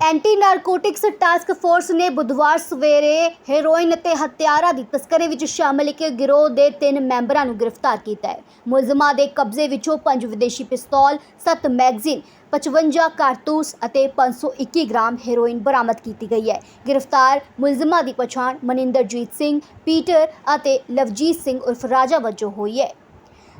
Anti narcotics task force ਨੇ ਬੁੱਧਵਾਰ ਸਵੇਰੇ ਹੈਰੋਇਨ ਅਤੇ ਹਥਿਆਰਾਂ ਦੀ ਤਸਕਰੀ ਵਿੱਚ ਸ਼ਾਮਲ ਇੱਕ ਗਿਰੋਹ ਦੇ ਤਿੰਨ ਮੈਂਬਰਾਂ ਨੂੰ ਗ੍ਰਿਫਤਾਰ ਕੀਤਾ ਹੈ। ਮੁਲਜ਼ਮਾਂ ਦੇ ਕਬਜ਼ੇ ਵਿੱਚੋਂ ਪੰਜ ਵਿਦੇਸ਼ੀ ਪਿਸਤੌਲ 7 ਮੈਗਜ਼ੀਨ 55 ਕਾਰਤੂਸ ਅਤੇ 521 ਗ੍ਰਾਮ ਹੈਰੋਇਨ ਬਰਾਮਦ ਕੀਤੀ ਗਈ ਹੈ। ਗ੍ਰਿਫਤਾਰ ਮੁਲਜ਼ਮਾਂ ਦੀ ਪਛਾਣ ਮਨਿੰਦਰਜੀਤ ਸਿੰਘ, ਪੀਟਰ ਅਤੇ ਲਵਜੀਤ ਸਿੰਘ ਉਰਫ ਰਾਜਾ ਵਜੋਂ ਹੋਈ ਹੈ।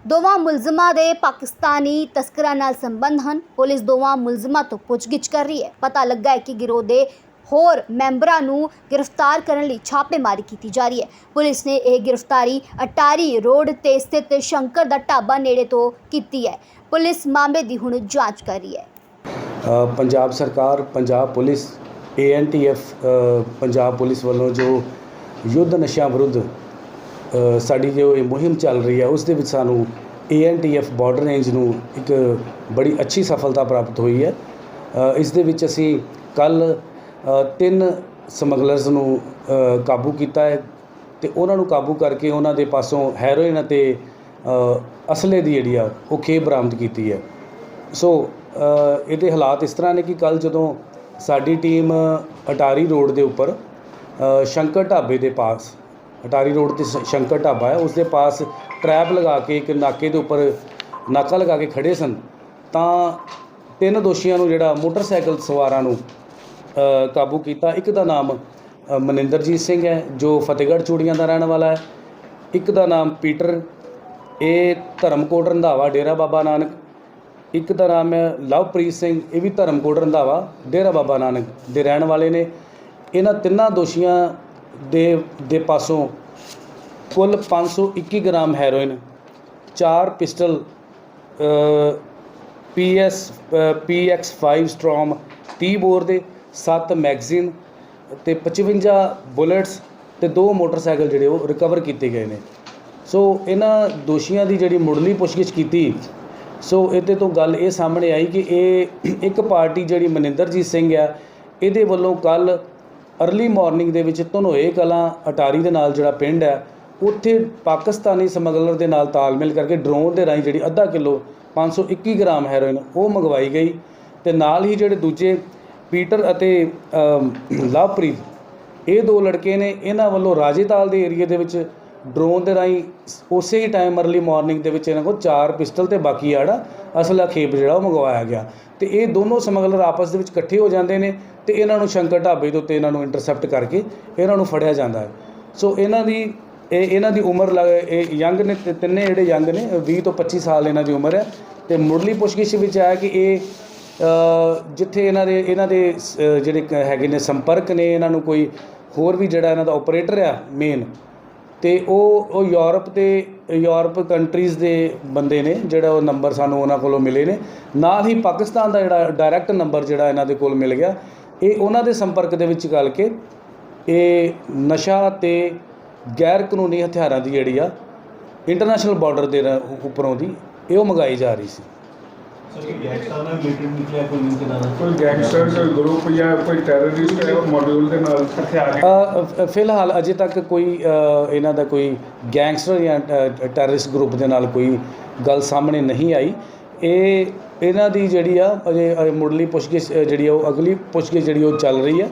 ਦੋਵਾਂ ਮੁਲਜ਼ਮਾਂ ਦੇ ਪਾਕਿਸਤਾਨੀ ਤਸਕਰਾਂ ਨਾਲ ਸੰਬੰਧ ਹਨ। ਪੁਲਿਸ ਦੋਵਾਂ ਮੁਲਜ਼ਮਾਂ ਤੋਂ ਪੁੱਛਗਿੱਛ ਕਰ ਰਹੀ ਹੈ। ਪਤਾ ਲੱਗਾ ਹੈ ਕਿ ਗਿਰੋਹ ਦੇ ਹੋਰ ਮੈਂਬਰਾਂ ਨੂੰ ਗ੍ਰਿਫਤਾਰ ਕਰਨ ਲਈ ਛਾਪੇਮਾਰੀ ਕੀਤੀ ਜਾ ਰਹੀ ਹੈ। ਪੁਲਿਸ ਨੇ ਇਹ ਗ੍ਰਿਫਤਾਰੀ ਅਟਾਰੀ ਰੋਡ ਤੇ ਸਥਿਤ ਸ਼ੰਕਰ ਦਾ ਢਾਬਾ ਨੇੜੇ ਤੋਂ ਕੀਤੀ ਹੈ। ਪੁਲਿਸ ਮਾਮਲੇ ਦੀ ਹੁਣ ਜਾਂਚ ਕਰ ਰਹੀ ਹੈ। ਪੰਜਾਬ ਸਰਕਾਰ, Punjab police ANTF Punjab police ਵੱਲੋਂ ਜੋ ਯੁੱਧ ਨਸ਼ਿਆਂ ਵਿਰੁੱਧ ਸਾਡੀ ਜੋ ਇਹ ਮੁਹਿੰਮ ਚੱਲ ਰਹੀ ਹੈ, ਉਸ ਦੇ ਵਿੱਚ ਸਾਨੂੰ ਏਐਨਟੀਐਫ ਬਾਰਡਰ ਰੇਂਜ ਨੂੰ ਇੱਕ ਬੜੀ ਅੱਛੀ ਸਫਲਤਾ ਪ੍ਰਾਪਤ ਹੋਈ ਹੈ। ਇਸ ਦੇ ਵਿੱਚ ਅਸੀਂ ਕੱਲ ਤਿੰਨ ਸਮਗਲਰਸ ਨੂੰ ਕਾਬੂ ਕੀਤਾ ਹੈ ਤੇ ਉਹਨਾਂ ਨੂੰ ਕਾਬੂ ਕਰਕੇ ਉਹਨਾਂ ਦੇ ਪਾਸੋਂ ਹੈਰੋਇਨ ਅਤੇ ਅਸਲੇ ਦੀ ਜਿਹੜੀ ਆ, ਉਹ ਖੇਪ ਬਰਾਮਦ ਕੀਤੀ ਹੈ। ਸੋ ਇਹਦੇ ਹਾਲਾਤ ਇਸ ਤਰ੍ਹਾਂ ਨੇ ਕਿ ਕੱਲ ਜਦੋਂ ਸਾਡੀ ਟੀਮ ਅਟਾਰੀ ਰੋਡ ਦੇ ਉੱਪਰ ਸ਼ੰਕਰ ਢਾਬੇ ਦੇ ਪਾਸ ਅਟਾਰੀ ਰੋਡ ਤੇ ਸ਼ੰਕਰ ਢਾਬਾ ਹੈ ਉਸ ਦੇ ਪਾਸ ਟਰੈਪ ਲਗਾ ਕੇ ਇੱਕ ਨਾਕੇ ਦੇ ਉੱਪਰ ਨਾਕਾ ਲਗਾ ਕੇ ਖੜੇ ਸਨ। ਤਾਂ ਤਿੰਨ ਦੋਸ਼ੀਆਂ ਨੂੰ ਜਿਹੜਾ ਮੋਟਰਸਾਈਕਲ ਸਵਾਰਾਂ ਨੂੰ ਕਾਬੂ ਕੀਤਾ। ਇੱਕ ਦਾ ਨਾਮ ਮਨਿੰਦਰਜੀਤ ਸਿੰਘ ਹੈ, ਜੋ ਫਤਿਹਗੜ੍ਹ ਚੂੜੀਆਂ ਦਾ ਰਹਿਣ ਵਾਲਾ ਹੈ। ਇੱਕ ਦਾ ਨਾਮ ਪੀਟਰ, ਇਹ ਧਰਮਕੋਟ ਰੰਧਾਵਾ, ਡੇਰਾ ਬਾਬਾ ਨਾਨਕ। ਇੱਕ ਦਾ ਨਾਮ ਹੈ ਲਵਪ੍ਰੀਤ ਸਿੰਘ, ਇਹ ਵੀ ਧਰਮਕੋਟ ਰੰਧਾਵਾ, ਡੇਰਾ ਬਾਬਾ ਨਾਨਕ ਦੇ ਰਹਿਣ ਵਾਲੇ ਨੇ। ਇਹਨਾਂ ਤਿੰਨਾਂ ਦੋਸ਼ੀਆਂ ਦੇ ਦੇ ਪਾਸੋਂ ਕੁੱਲ 521 ਗ੍ਰਾਮ ਹੈਰੋਇਨ, ਚਾਰ pistol PS P X five Storm 30 bore ਦੇ 7 ਮੈਗਜ਼ੀਨ ਤੇ 55 ਬੁਲੇਟਸ ਤੇ ਦੋ ਮੋਟਰਸਾਈਕਲ ਜਿਹੜੇ ਉਹ ਰਿਕਵਰ ਕੀਤੇ ਗਏ ਨੇ। ਸੋ ਇਹਨਾਂ ਦੋਸ਼ੀਆਂ ਦੀ ਜਿਹੜੀ ਮੁੱਢਲੀ ਪੁੱਛਗਿੱਛ ਕੀਤੀ, ਸੋ ਇਹਦੇ ਤੋਂ ਗੱਲ ਇਹ ਸਾਹਮਣੇ ਆਈ ਕਿ ਇਹ ਇੱਕ ਪਾਰਟੀ ਜਿਹੜੀ ਮਨਿੰਦਰਜੀਤ ਸਿੰਘ ਆ, ਇਹਦੇ ਵੱਲੋਂ ਕੱਲ ਅਰਲੀ ਮਾਰਨਿੰਗ ਦੇ ਵਿੱਚ ਧਨੋਏ ਕਲਾਂ ਅਟਾਰੀ ਦੇ ਨਾਲ ਜਿਹੜਾ ਪਿੰਡ ਹੈ, ਉੱਥੇ ਪਾਕਿਸਤਾਨੀ ਸਮਗਲਰ ਦੇ ਨਾਲ ਤਾਲਮੇਲ ਕਰਕੇ ਡਰੋਨ ਦੇ ਰਾਹੀਂ ਜਿਹੜੀ ਅੱਧਾ ਕਿਲੋ 521 ਗ੍ਰਾਮ ਹੈਰੋਇਨ ਉਹ ਮੰਗਵਾਈ ਗਈ ਤੇ ਨਾਲ ਹੀ ਜਿਹੜੇ ਦੂਜੇ ਪੀਟਰ ਅਤੇ ਲਵਪ੍ਰੀਤ, ਇਹ ਦੋ ਲੜਕੇ ਨੇ ਇਹਨਾਂ ਵੱਲੋਂ ਰਾਜੇਤਾਲ ਦੇ ਏਰੀਆ ਦੇ ਵਿੱਚ ਡਰੋਨ ਦੇ ਰਾਹੀਂ ਉਸੇ ਹੀ ਟਾਈਮ ਅਰਲੀ ਮਾਰਨਿੰਗ ਦੇ ਵਿੱਚ ਇਹਨਾਂ ਕੋਲ ਚਾਰ ਪਿਸਟਲ ਤੇ ਬਾਕੀ ਆੜਾ ਅਸਲਾ ਖੇਪ ਜਿਹੜਾ ਉਹ ਮੰਗਵਾਇਆ ਗਿਆ। ਤੇ ਇਹ ਦੋਨੋਂ ਸਮਗਲਰ ਆਪਸ ਦੇ ਵਿੱਚ ਇਕੱਠੇ ਹੋ ਜਾਂਦੇ ਨੇ ਤੇ ਇਹਨਾਂ ਨੂੰ ਸ਼ੰਕਰ ਢਾਬੇ ਦੇ ਉੱਤੇ ਇਹਨਾਂ ਨੂੰ ਇੰਟਰਸੈਪਟ ਕਰਕੇ ਇਹਨਾਂ ਨੂੰ ਫੜਿਆ ਜਾਂਦਾ ਹੈ। ਸੋ ਇਹਨਾਂ ਦੀ, ਇਹ ਇਹਨਾਂ ਦੀ ਉਮਰ ਲੱਗ- ਇਹ ਯੰਗ ਨੇ ਤਿੰਨੇ ਜਿਹੜੇ ਯੰਗ ਨੇ 20 ਤੋਂ 25 ਸਾਲ ਇਹਨਾਂ ਦੀ ਉਮਰ ਹੈ। ਤੇ ਮੁੱਢਲੀ ਪੁੱਛਗਿੱਛ ਵਿੱਚ ਆਇਆ ਕਿ ਇਹ ਜਿੱਥੇ ਇਹਨਾਂ ਦੇ ਇਹਨਾਂ ਦੇ ਸ- ਜਿਹੜੇ ਕ- ਹੈਗੇ ਨੇ ਸੰਪਰਕ ਨੇ, ਇਹਨਾਂ ਨੂੰ ਕੋਈ ਹੋਰ ਵੀ ਜਿਹੜਾ ਇਹਨਾਂ ਦਾ ਆਪਰੇਟਰ ਆ ਮੇਨ ਤੇ ਉਹ ਉਹ ਯੂਰਪ ਤੇ ਯੂਰਪ ਕੰਟਰੀਜ਼ ਦੇ ਬੰਦੇ ਨੇ, ਜਿਹੜਾ ਉਹ ਨੰਬਰ ਸਾਨੂੰ ਉਹਨਾਂ ਕੋਲੋਂ ਮਿਲੇ ਨੇ। ਨਾਲ ਹੀ ਪਾਕਿਸਤਾਨ ਦਾ ਜਿਹੜਾ ਡਾਇਰੈਕਟ ਨੰਬਰ ਜਿਹੜਾ ਇਹਨਾਂ ਦੇ ਕੋਲ ਮਿਲ ਗਿਆ। ਇਹ ਉਹਨਾਂ ਦੇ ਸੰਪਰਕ ਦੇ ਵਿੱਚ ਗੱਲ ਕੇ, ਇਹ ਨਸ਼ਾ ਤੇ ਗੈਰ ਕਾਨੂੰਨੀ ਹਥਿਆਰਾਂ ਦੀ ਜਿਹੜੀ ਆ ਇੰਟਰਨੈਸ਼ਨਲ ਬਾਰਡਰ ਦੇ ਉੱਪਰੋਂ ਦੀ, ਇਹ ਉਹ ਮੰਗਾਈ ਜਾ ਰਹੀ ਸੀ। ਕੋਈ ਗੈਂਗਸਟਰ ਕੋਈ ਗਰੁੱਪ ਜਾਂ ਕੋਈ ਟੈਰਰਿਸਟ ਮੋਡਿਊਲ ਦੇ ਨਾਲ ਹਥਿਆਰ ਫਿਲਹਾਲ ਅਜੇ ਤੱਕ ਕੋਈ ਇਹਨਾਂ ਦਾ ਕੋਈ ਗੈਂਗਸਟਰ ਜਾਂ ਟੈਰਰਿਸਟ ਗਰੁੱਪ ਦੇ ਨਾਲ ਕੋਈ ਗੱਲ ਸਾਹਮਣੇ ਨਹੀਂ ਆਈ। ਇਹ ਇਹਨਾਂ ਦੀ ਜਿਹੜੀ ਆ ਅਜੇ ਮੁੱਢਲੀ ਪੁੱਛਗਿੱਛ ਜਿਹੜੀ ਆ ਉਹ ਅਗਲੀ ਪੁੱਛਗਿੱਛ ਜਿਹੜੀ ਉਹ ਚੱਲ ਰਹੀ ਹੈ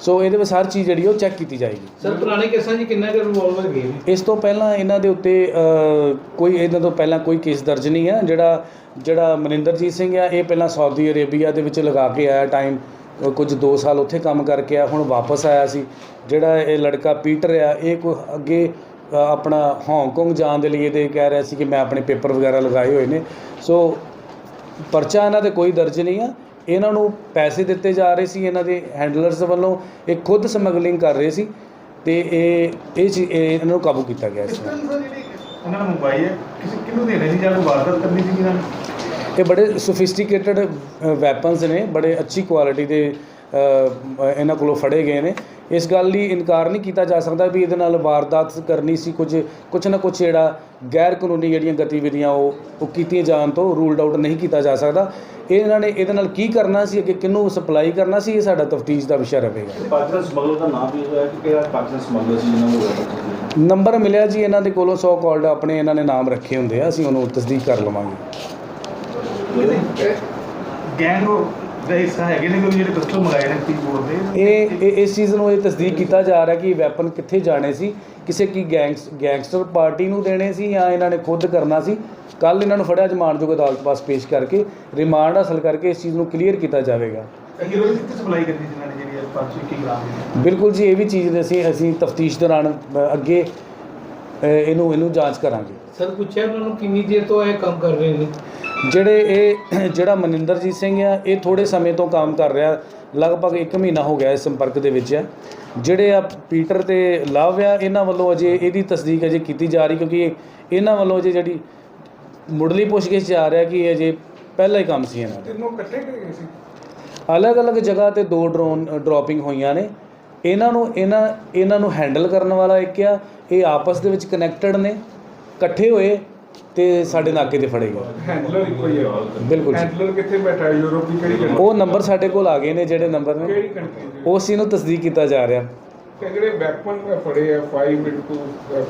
ਸੋ ਇਹਦੇ ਵਿੱਚ ਹਰ ਚੀਜ਼ ਜਿਹੜੀ ਉਹ ਚੈੱਕ ਕੀਤੀ ਜਾਏਗੀ। ਸਰ ਪੁਰਾਣੇ ਕੇਸਾਂ 'ਚ ਕਿੰਨਾ ਕੁ ਰਿਵੋਲਵਰ ਗਏ ਨੇ? ਇਸ ਤੋਂ ਪਹਿਲਾਂ ਇਹਨਾਂ ਦੇ ਉੱਤੇ ਕੋਈ ਇਹਨਾਂ ਤੋਂ ਪਹਿਲਾਂ ਕੋਈ ਕੇਸ ਦਰਜ ਨਹੀਂ ਹੈ ਜਿਹੜਾ ਜਿਹੜਾ ਮਨਿੰਦਰਜੀਤ ਸਿੰਘ ਆ ਇਹ ਪਹਿਲਾਂ ਸਾਊਦੀ ਅਰੇਬੀਆ ਦੇ ਵਿੱਚ ਲਗਾ ਕੇ ਆਇਆ ਟਾਈਮ ਕੁਝ 2 ਸਾਲ ਉੱਥੇ ਕੰਮ ਕਰਕੇ ਆ ਹੁਣ ਵਾਪਸ ਆਇਆ ਸੀ। ਜਿਹੜਾ ਇਹ ਲੜਕਾ ਪੀਟਰ ਆ ਇਹ ਕੋਈ ਅੱਗੇ ਆਪਣਾ ਹਾਂਗਕਾਂਗ ਜਾਣ ਦੇ ਲਈ ਇਹਦੇ ਕਹਿ ਰਿਹਾ ਸੀ ਕਿ ਮੈਂ ਆਪਣੇ ਪੇਪਰ ਵਗੈਰਾ ਲਗਾਏ ਹੋਏ ਨੇ। ਸੋ ਪਰਚਾ ਇਹਨਾਂ ਦੇ ਕੋਈ ਦਰਜ ਨਹੀਂ ਆ। ਇਹਨਾਂ ਨੂੰ ਪੈਸੇ ਦਿੱਤੇ ਜਾ ਰਹੇ ਸੀ ਇਹਨਾਂ ਦੇ ਹੈਂਡਲਰਸ ਵੱਲੋਂ ਇਹ ਖੁਦ ਸਮਗਲਿੰਗ ਕਰ ਰਹੇ ਸੀ ਤੇ ਇਹ ਇਹ ਚੀ- ਇਹ ਇਹਨਾਂ ਨੂੰ ਕਾਬੂ ਕੀਤਾ ਗਿਆ ਸੀ। ਉਹਨਾਂ ਨੂੰ ਮੋਬਾਈਲ ਕਿਸੇ ਕਿਹਨੂੰ ਦੇਣੇ ਸੀ ਜਾਂ ਕੋਈ ਵਾਰਦਾਤ ਕਰਨੀ ਸੀ ਇਹਨਾਂ ਨੇ? ਇਹ ਬੜੇ ਸੋਫਿਸਟੀਕੇਟਡ ਵੈਪਨਸ ਨੇ ਬੜੇ ਅੱਛੀ ਕੁਆਲਿਟੀ ਦੇ ਅ, ਇਹਨਾਂ ਕੋਲੋਂ ਫੜੇ ਗਏ ਨੇ। ਇਸ ਗੱਲ ਲਈ ਇਨਕਾਰ ਨਹੀਂ ਕੀਤਾ ਜਾ ਸਕਦਾ ਵੀ ਇਹਦੇ ਨਾਲ ਵਾਰਦਾਤ ਕਰਨੀ ਸੀ। ਕੁਝ ਕੁਝ ਨਾ ਕੁਝ ਜਿਹੜਾ ਗੈਰ ਕਾਨੂੰਨੀ ਜਿਹੜੀਆਂ ਗਤੀਵਿਧੀਆਂ ਉਹ ਉਹ ਕੀਤੀਆਂ ਜਾਣ ਤੋਂ ਰੂਲਡ ਆਊਟ ਨਹੀਂ ਕੀਤਾ ਜਾ ਸਕਦਾ। ਇਹ ਇਹਨਾਂ ਨੇ ਇਹਦੇ ਨਾਲ ਕੀ ਕਰਨਾ ਸੀ ਅੱਗੇ ਕਿਹਨੂੰ ਸਪਲਾਈ ਕਰਨਾ ਸੀ ਇਹ ਸਾਡਾ ਤਫਤੀਸ਼ ਦਾ ਵਿਸ਼ਾ ਰਹੇਗਾ। ਪਾਕਿਸਤਾਨ ਸਮਗਲਰ ਦਾ ਨਾਮ ਵੀ ਹੋਇਆ ਕਿ ਕਿਹੜਾ ਪਾਕਿਸਤਾਨ ਸਮਗਲਰ ਸੀ ਜਿਹਨਾਂ ਨੂੰ ਹੋਇਆ ਨੰਬਰ ਮਿਲਿਆ ਜੀ ਇਹਨਾਂ ਦੇ ਕੋਲੋਂ ਸੋ ਕਾਲਡ ਆਪਣੇ ਇਹਨਾਂ ਨੇ ਨਾਮ ਰੱਖੇ ਹੁੰਦੇ ਆ ਅਸੀਂ ਉਹਨੂੰ ਤਸਦੀਕ ਕਰ ਲਵਾਂਗੇ। ਗੈਂਗ ਦਾ ਹਿੱਸਾ ਹੈਗੇ ਨੇ ਕਿਉਂਕਿ ਜਿਹੜੇ ਪਿਸਟਲ ਮੰਗਾਏ ਨੇ ਟੀ ਬੋਰਡ ਦੇ ਇਹ ਇਹ- ਇਸ ਚੀਜ਼ ਨੂੰ ਇਹ ਤਸਦੀਕ ਕੀਤਾ ਜਾ ਰਿਹਾ ਕਿ ਵੈਪਨ ਕਿੱਥੇ ਜਾਣੇ ਸੀ ਕਿਸੇ ਕੀ ਗੈਂਗਸ ਗੈਂਗਸਟਰ ਪਾਰਟੀ ਨੂੰ ਦੇਣੇ ਸੀ ਜਾਂ ਇਹਨਾਂ ਨੇ ਖੁਦ ਕਰਨਾ ਸੀ। ਕੱਲ ਇਹਨਾਂ ਨੂੰ ਫੜਿਆ ਜਮਾਨਯੋਗ ਅਦਾਲਤ ਪਾਸ ਪੇਸ਼ ਕਰਕੇ ਰਿਮਾਂਡ ਹਾਸਲ ਕਰਕੇ ਇਸ ਚੀਜ਼ ਨੂੰ ਕਲੀਅਰ ਕੀਤਾ ਜਾਵੇਗਾ। ਹੀਰੋਇਨ ਕਿੱਥੇ ਸਪਲਾਈ ਕਰਨੀ ਸੀ ਇਹਨਾਂ ਨੇ ਜਿਹੜੀ 521 ਗ੍ਰਾਮ ਦੀ? ਬਿਲਕੁਲ ਜੀ ਇਹ ਵੀ ਚੀਜ਼ ਦੇ ਅਸੀਂ ਅਸੀਂ ਤਫਤੀਸ਼ ਦੌਰਾਨ ਅ, ਅੱਗੇ ਅ, ਇਹਨੂੰ ਇਹਨੂੰ ਜਾਂਚ ਕਰਾਂਗੇ। ਸਰ ਪੁੱਛਿਆ ਉਹਨਾਂ ਨੂੰ ਕਿੰਨੀ ਦੇਰ ਤੋਂ ਇਹ ਕੰਮ ਕਰ ਰਹੇ ਨੇ? ਜਿਹੜੇ ਇਹ ਜਿਹੜਾ ਮਨਿੰਦਰਜੀਤ ਸਿੰਘ ਆ ਇਹ ਥੋੜੇ ਸਮੇਂ ਤੋਂ ਕੰਮ ਕਰ ਰਿਹਾ ਲਗਭਗ 1 ਮਹੀਨਾ ਹੋ ਗਿਆ ਇਸ ਸੰਪਰਕ ਦੇ ਵਿੱਚ ਆ। ਜਿਹੜੇ ਆ ਪੀਟਰ ਤੇ ਲਵ ਆ ਇਹਨਾਂ ਵੱਲੋਂ ਅਜੇ ਇਹਦੀ ਤਸਦੀਕ ਅਜੇ ਕੀਤੀ ਜਾ ਰਹੀ ਕਿਉਂਕਿ ਇਹ- ਇਹਨਾਂ ਵੱਲੋਂ ਅਜੇ ਜਿਹੜੀ ਮੁੱਢਲੀ ਪੁੱਛਗਿੱਛ ਜਾ ਰਿਹਾ ਕਿ ਇਹ ਅਜੇ ਪਹਿਲਾ ਹੀ ਕੰਮ ਸੀ ਇਹਨਾਂ ਦਾ। ਤਿੰਨੋਂ ਇਕੱਠੇ ਗਏ ਸੀ? ਅਲੱਗ-ਅਲੱਗ ਜਗ੍ਹਾ ਤੇ ਦੋ ਡਰੋਨ ਡ੍ਰੌਪਿੰਗ ਹੋਈਆਂ ਨੇ। ਇਹਨਾਂ ਨੂੰ ਇਹਨਾਂ ਇਹਨਾਂ ਨੂੰ ਹੈਂਡਲ ਕਰਨ ਵਾਲਾ ਇੱਕ ਆ ਇਹ ਆਪਸ ਦੇ ਵਿੱਚ ਕਨੈਕਟਡ ਨੇ ਇਕੱਠੇ ਹੋਏ। ਤੇ ਸਾਡੇ ਨਾਕੇ ਤੇ ਫੜੇ ਗਏ ਹੈਂਡਲਰ ਇੱਕੋ ਹੀ ਹੈ ਬਿਲਕੁਲ ਜੀ। ਹੈਂਡਲਰ ਕਿੱਥੇ ਬੈਠਾ ਹੈ ਯੂਰਪ ਦੀ ਕਿਹੜੀ ਕੰਟਰੀ ਉਹ ਨੰਬਰ ਸਾਡੇ ਕੋਲ ਆ ਗਏ ਨੇ ਜਿਹੜੇ ਨੰਬਰ ਨੇ ਕਿਹੜੀ ਕੰਟਰੀ ਦੇ ਉਸ ਚੀਜ਼ ਨੂੰ ਤਸਦੀਕ ਕੀਤਾ ਜਾ ਰਿਹਾ ਕਿ ਜਿਹੜੇ ਵੈਪਨ ਫੜੇ ਆ 5 ਇਨਟੂ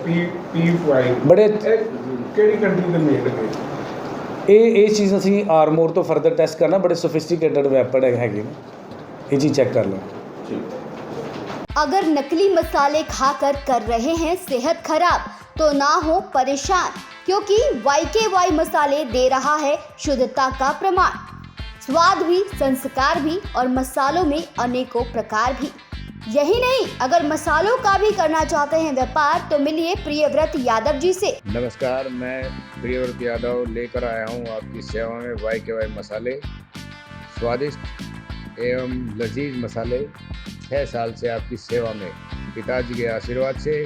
ਪੀ P5 ਬੜੇ ਇਹ ਕਿਹੜੀ ਕੰਟਰੀ ਦੇ ਮੇਡ ਨੇ ਇਹ ਇਹ ਚੀਜ਼ ਅਸੀਂ ਆਰਮੋਰ ਤੋਂ ਫਰਦਰ ਟੈਸਟ ਕਰਨਾ ਬੜੇ ਸੋਫਿਸਟੀਕੇਟਡ ਵੈਪਨ ਹੈਗੇ ਨੇ ਇਹ ਚੀਜ਼ ਚੈੱਕ ਕਰ ਲਓ अगर नकली मसाले खाकर कर रहे हैं सेहत खराब तो ना हो परेशान क्योंकि वाई के वाई मसाले दे रहा है शुद्धता का प्रमाण। स्वाद भी, संस्कार भी और मसालों में अनेकों प्रकार भी। यही नहीं, अगर मसालों का भी करना चाहते हैं व्यापार तो मिलिए प्रियव्रत यादव जी से। नमस्कार, मैं प्रियव्रत यादव लेकर आया हूँ आपकी सेवा में वाई के वाई मसाले। स्वादिष्ट एवं लजीज मसाले छः साल से आपकी सेवा में। पिताजी के आशीर्वाद से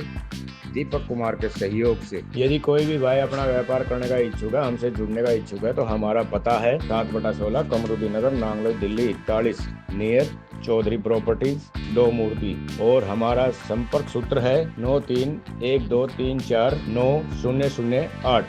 दीपक कुमार के सहयोग से। यदि कोई भी भाई अपना व्यापार करने का इच्छुक है, हमसे जुड़ने का इच्छुक है तो हमारा पता है, सात बटा सोलह, कमरुद्दीन नगर नांगलोई दिल्ली, इकतालीस, नियर, चौधरी प्रॉपर्टीज़, दो मूर्ति, और हमारा संपर्क सूत्र है नौ तीन एक दो तीन चार नौ शून्य शून्य आठ।